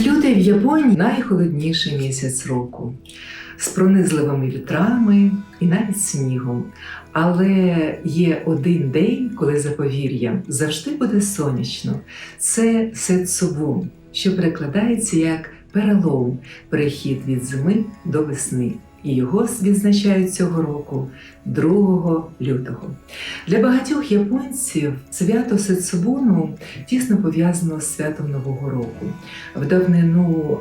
Лютий в Японії найхолодніший місяць року з пронизливими вітрами і навіть снігом. Але є один день, коли за повір'ям завжди буде сонячно. Це Сетсубун, що перекладається як перелом, перехід від зими до весни. І його відзначають цього року 2 лютого. Для багатьох японців свято Сетсубуну тісно пов'язано з святом Нового року. В давнину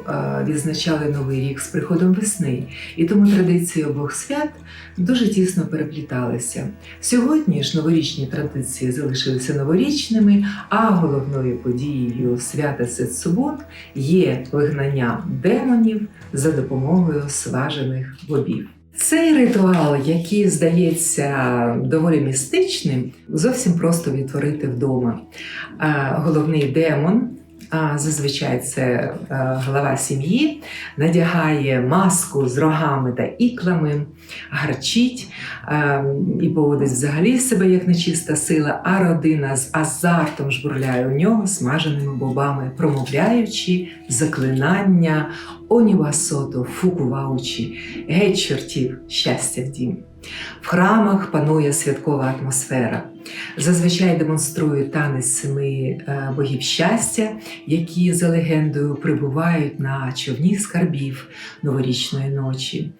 відзначали Новий рік з приходом весни, і тому традиції обох свят дуже тісно перепліталися. Сьогодні ж новорічні традиції залишилися новорічними, а головною подією свята Сетсубун є вигнання демонів за допомогою сважених бобів. Цей ритуал, який здається доволі містичним, зовсім просто відтворити вдома. Головний демон, зазвичай це а, глава сім'ї, надягає маску з рогами та іклами, гарчить і поводить взагалі себе як нечиста сила, а родина з азартом жбурляє у нього смаженими бобами, промовляючи заклинання Онівасото Фукуваучі, геть чортів щастя в дім. В храмах панує святкова атмосфера. Зазвичай демонструють танець семи е, богів щастя, які за легендою прибувають на човні скарбів новорічної ночі.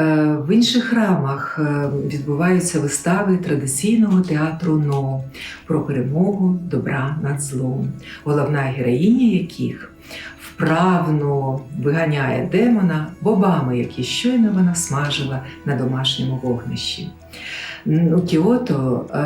Е, В інших храмах е, відбуваються вистави традиційного театру Но про перемогу добра над злом, головна героїня яких вправно виганяє демона бобами, які щойно вона смажила на домашньому вогнищі. У Кіото е,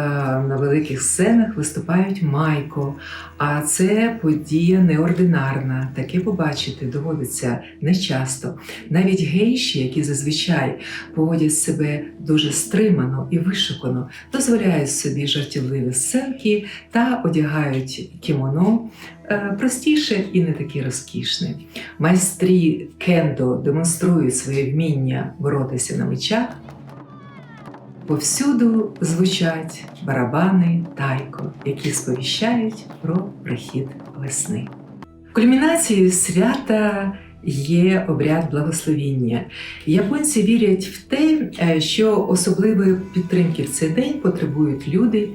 на великих сценах виступають майко, а це подія неординарна. Таке побачити доводиться нечасто. Навіть гейші, які зазвичай поводять себе дуже стримано і вишукано, дозволяють собі жартівливі сценки та одягають кімоно е, простіше і не таке розкішне. Майстрі кендо демонструють своє вміння боротися на мечах. Повсюду звучать барабани тайко, які сповіщають про прихід весни. Кульмінацією свята є обряд благословіння. Японці вірять в те, е, що особливої підтримки в цей день потребують люди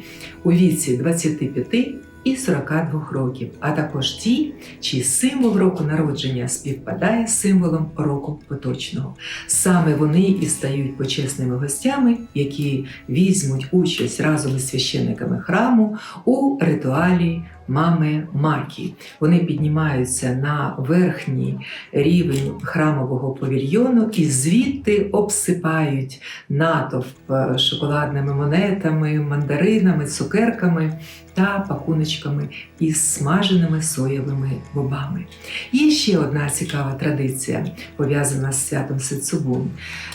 у віці 25 і 42 років, а також ті, чий символ року народження співпадає з символом року поточного. Саме вони і стають почесними гостями, які візьмуть участь разом із священниками храму у ритуалі мами Макі. Вони піднімаються на верхній рівень храмового павільйону і звідти обсипають натовп е, шоколадними монетами, мандаринами, цукерками та пакуночками із смаженими соєвими бобами. Є ще одна цікава традиція, пов'язана з святом Сецубун.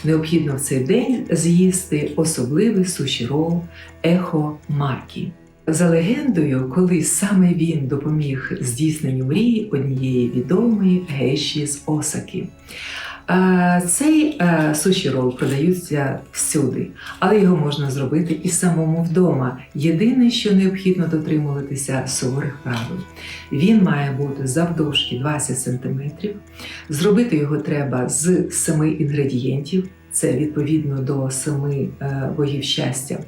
Необхідно в цей день з'їсти особливий суші-рол ехо макі. За легендою, колись саме він допоміг здійсненню мрії однієї відомої гейші з Осаки. Цей е, суші рол продаються всюди, але його можна зробити і самому вдома. Єдине, що необхідно дотримуватися суворих правил. Він має бути завдовжки 20 см. Зробити його треба з 7 інгредієнтів. Це відповідно до семи е, богів щастя.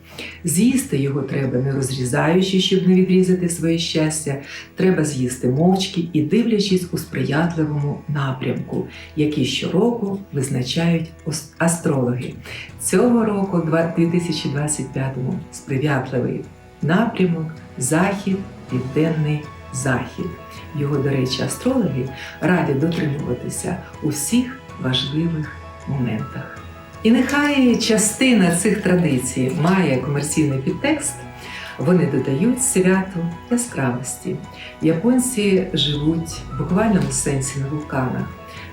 З'їсти його треба не розрізаючи, щоб не відрізати своє щастя. Треба з'їсти мовчки і дивлячись у сприятливому напрямку, який щороку визначають астрологи. Цього року, 2025-му, сприятливий напрямок захід, південний захід. Його, до речі, астрологи радять дотримуватися у всіх важливих моментах. І нехай частина цих традицій має комерційний підтекст, вони додають святу яскравості. Японці живуть в буквальному сенсі на вулканах,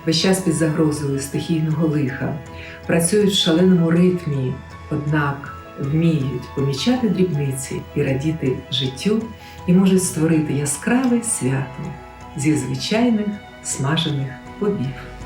весь час під загрозою стихійного лиха, працюють в шаленому ритмі, однак вміють помічати дрібниці і радіти життю, і можуть створити яскраве свято зі звичайних смажених бобів.